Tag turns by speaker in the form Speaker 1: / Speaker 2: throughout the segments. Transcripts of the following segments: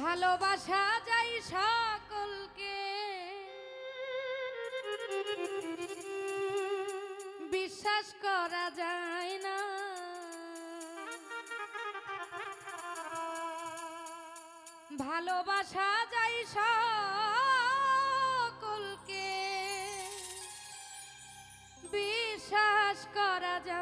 Speaker 1: ভালোবাসা যাই সকলকে। বিশ্বাস করা যায় না। ভালোবাসা যাই সকলকে। বিশ্বাস করা যায়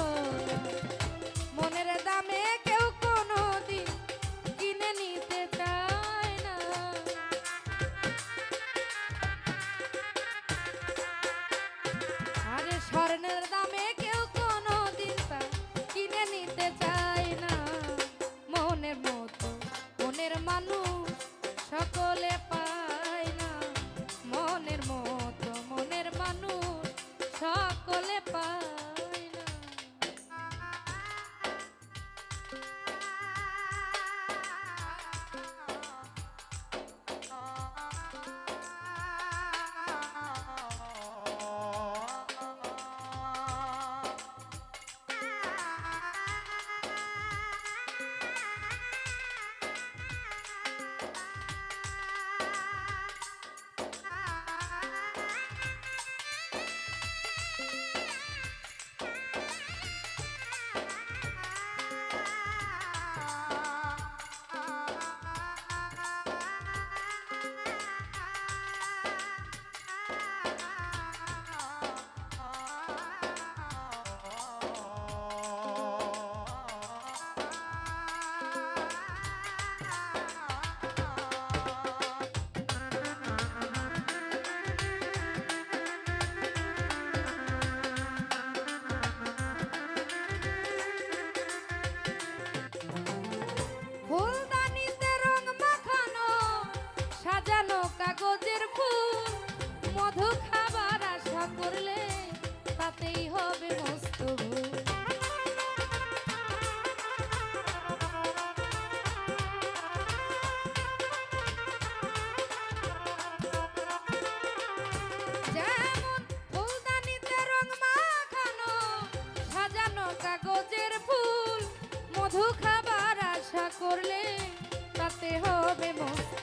Speaker 1: হতে হবে মস্ত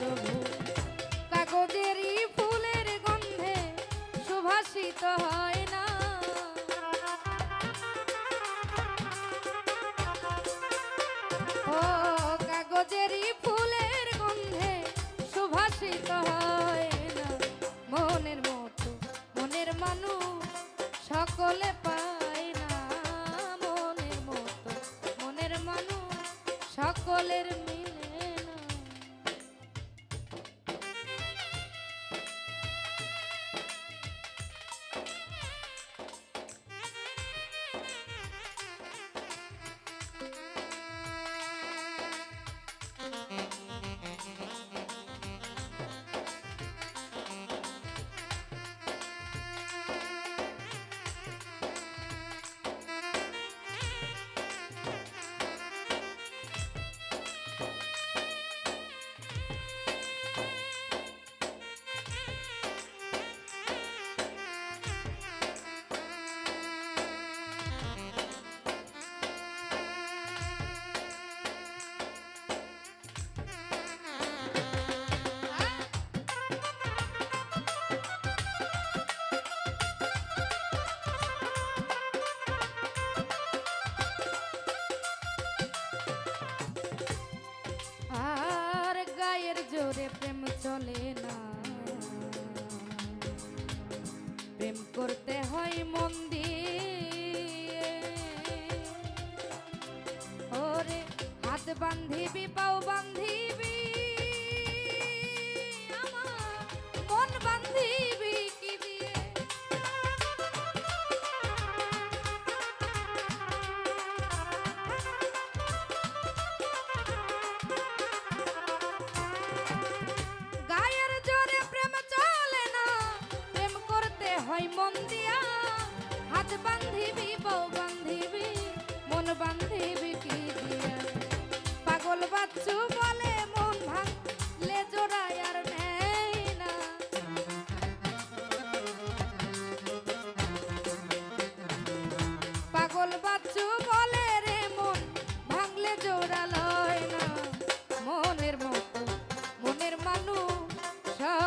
Speaker 1: কাগজেরই ফুলের গন্ধে সুভাষিত হয় না। ও, কাগজেরই ফুলের গন্ধে সুভাষিত হয় না। মনের মতো, মনের মানুষ সকলে পায় না। মনের মতো, মনের মানুষ সকলের মিল বান্ধিবি, পাও বান্ধিবি। মন বান্ধিবি কি দিয়ে? গায়ের জোরে প্রেম চলে না, প্রেম করতে হয় মন দিয়া। হাত বান্ধিবি বউ